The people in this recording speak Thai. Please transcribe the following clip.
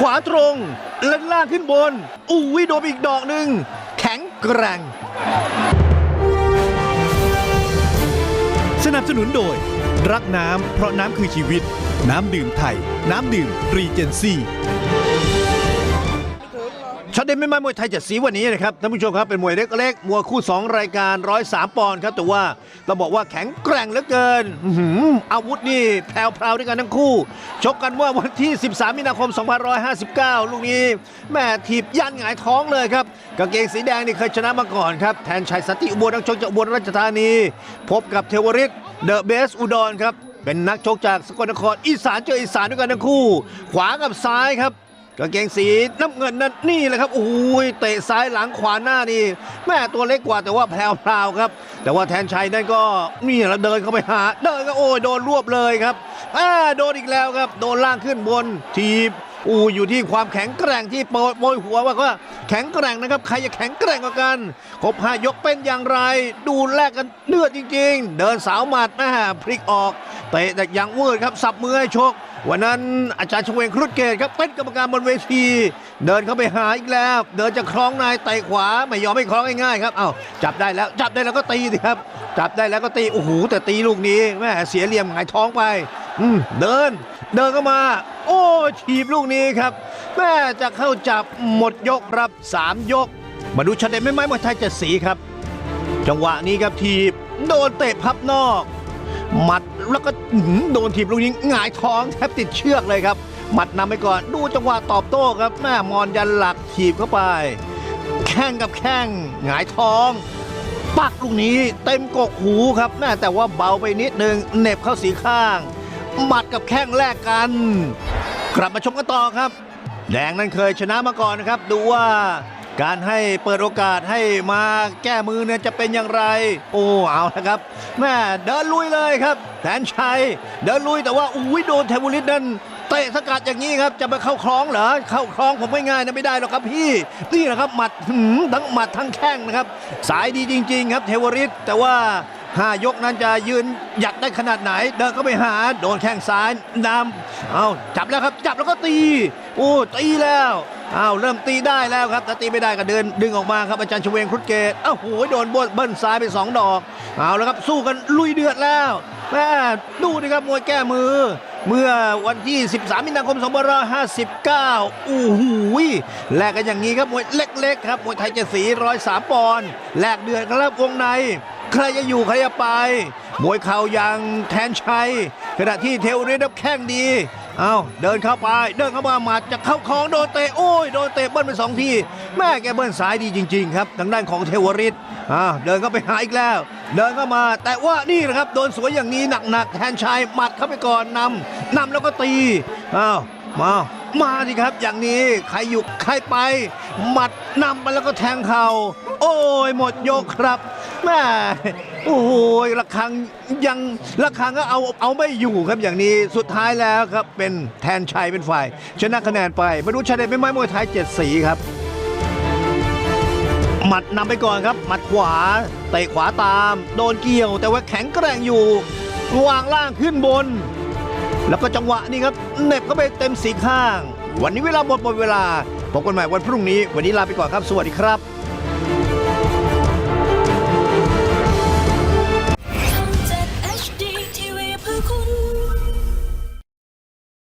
ขวาตรงเล่นล่างขึ้นบน อู้วิโดมอีกดอกหนึ่งแข็งแกร่ง สนับสนุนโดย รักน้ำเพราะน้ำคือชีวิต น้ำดื่มไทย น้ำดื่มรีเจนซี่ ช็อตเด่นไม่ไม้มวยไทยเจ็ดสีวันนี้นะครับท่านผู้ชมครับเป็นมวยเล็กๆมวยคู่ 2 รายการ 103 ปอนด์ครับแต่ว่าเราบอกว่าแข็งแกร่งเหลือเกินอาวุธนี่แพรวๆด้วยกันทั้งคู่ ชกกันเมื่อวันที่ 13 มีนาคม 2559 ลูกนี้แม่ถีบยันหงายท้องเลยครับกางเกงสีแดงนี่เคยชนะมาก่อนครับแทนชัยสติอุบลนักชกจากอุบลราชธานี พบกับเทวริศเดอะเบสอุดรครับเป็นนักชกจากสกลนครอีสานเจออีสานด้วยกันทั้งคู่ ขวากับซ้ายครับ กางเกงสีน้ำเงินนั่นนี่แหละครับโอ้ยเตะซ้ายหลังขวาหน้านี่แม่ตัวเล็กกว่าแต่ว่าแพรวๆครับ แต่ว่าแทนชัยนั่นก็นี่แหละเดินเข้าไปหา เดินก็โอ้ยโดนรวบเลยครับอ่าโดนอีกแล้วครับ โดนล่างขึ้นบนทีบอูอยู่ที่ความแข็งแกร่งที่โปยโปยหัวว่าว่าแข็งแกร่งนะครับใครจะแข็งแกร่งกว่ากันครบห้ายกเป็นอย่างไร ดูแลกกันเลือดจริง ๆ เดินสาวหมัดนะฮะพลิกออกเตะแต่ย่างวืดครับสับมือให้ชก วันนั้นอาจารย์ชเวงครุฑเกตครับเป็นกรรมการบนเวที เดินเข้าไปหาอีกแล้ว เดินจะคล้องนายเตะขวาไม่ยอมไม่คล้องง่ายๆครับเอ้าจับได้แล้วจับได้แล้วก็ตีสิครับ จับได้แล้วก็ตีโอ้โหแต่ตีลูกนี้แม่เสียเหลี่ยมหงายท้องไป อืมเดิน เดินเข้ามา โอ้ทีบลูกนี้ครับแม่จะเข้าจับหมดยกรับสามยก มาดูชัดเด่นไม่ไม้มวยไทยเจ็ดสีครับ จังหวะนี้ครับทีบโดนเตะพับนอก หมัดแล้วก็โดนทีบลูกนี้หงายท้องแทบติดเชือกเลยครับ หมัดนำไปก่อนดูจังหวะตอบโต้ครับแม่มอนยันหลักถีบเข้าไป แข้งกับแข้งหงายท้องปักลูกนี้เต็มกกหูครับแม่แต่ว่าเบาไปนิดนึงเหน็บเข้าสีข้าง หมัดกับแข้งแลกกัน กลับมาชมกันต่อครับ แดงนั้นเคยชนะมาก่อนนะครับ ดูว่า การให้เปิดโอกาสให้มาแก้มือเนี่ยจะเป็นอย่างไร โอ้เอาละครับแม่เดินลุยเลยครับแสนชัยเดินลุยแต่ว่าอุ้ยโดนเทวลิตนั้นเตะสกัดอย่างนี้ครับจะไปเข้าคล้องเหรอเข้าคล้องผมไม่ง่ายนะไม่ได้หรอกครับพี่นี่แหละครับหมัดทั้งหมัดทั้งแข้งนะครับ สายดีจริง ๆ ครับเทวริตแต่ว่าห้ายกนั้นจะยืนหยัดได้ขนาดไหน เดินเข้าไปหาโดนแข้งซ้ายนำเอาจับแล้วครับจับแล้วก็ตี โอ้ตีแล้ว อ้าวเริ่มตีได้แล้วครับถ้าตีไม่ได้ก็เดินดึงออกมาครับอาจารย์ชเวงครุฑเกตอ้าวโหยโดนเบิ้ลซ้ายไปสองดอกเอาแล้วครับสู้กันลุยเดือดแล้วแม่ดูดิครับมวยแก้มือ เมื่อวันที่ 13มีนาคม2559 อู้หูยแลกกันอย่างนี้ครับมวยเล็กๆครับมวยไทยเจ็ดสีร้อยสามปอนด์แลกเดือดครับวงใน ใครจะอยู่ใครจะไป มวยเข่าอย่างแทนชัยขณะที่เทวริดับแข้งดี เอาเดินเข้าไป เดินเข้ามาหมัดจะเข้าคลองโดนเตะโอ้ยโดนเตะเบิ้ลไปสองทีแม่แกเบิ้ลสายดีจริงๆครับทางด้านของเทวริตอ่าเดินเข้าไปหาอีกแล้ว เดินเข้ามา แต่ว่านี่นะครับโดนสวยอย่างนี้หนักๆแทนชัยหมัดเข้าไปก่อนนำนำแล้วก็ตีอ้าวมามาสิครับอย่างนี้ใครอยู่ใครไป หมัดนำไปแล้วก็แทงเข่าโอ้ยหมดยกครับ แม่โอ้โหระฆังยังระฆังก็เอาเอาไม่อยู่ครับอย่างนี้สุดท้ายแล้วครับเป็นแทนชัยเป็นฝ่ายชนะคะแนนไปมาดูชาเดชไม่ไม้มวยไทยเจ็ดสีครับ หมัดนำไปก่อนครับ หมัดขวาเตะขวาตาม โดนเกี่ยว แต่ว่าแข็งแกร่งอยู่วางล่างขึ้นบน แล้วก็จังหวะนี้ครับเน็บเข้าไปเต็มสีข้าง วันนี้เวลาหมดหมดเวลาพบกันใหม่วันพรุ่งนี้ วันนี้ลาไปก่อนครับ สวัสดีครับ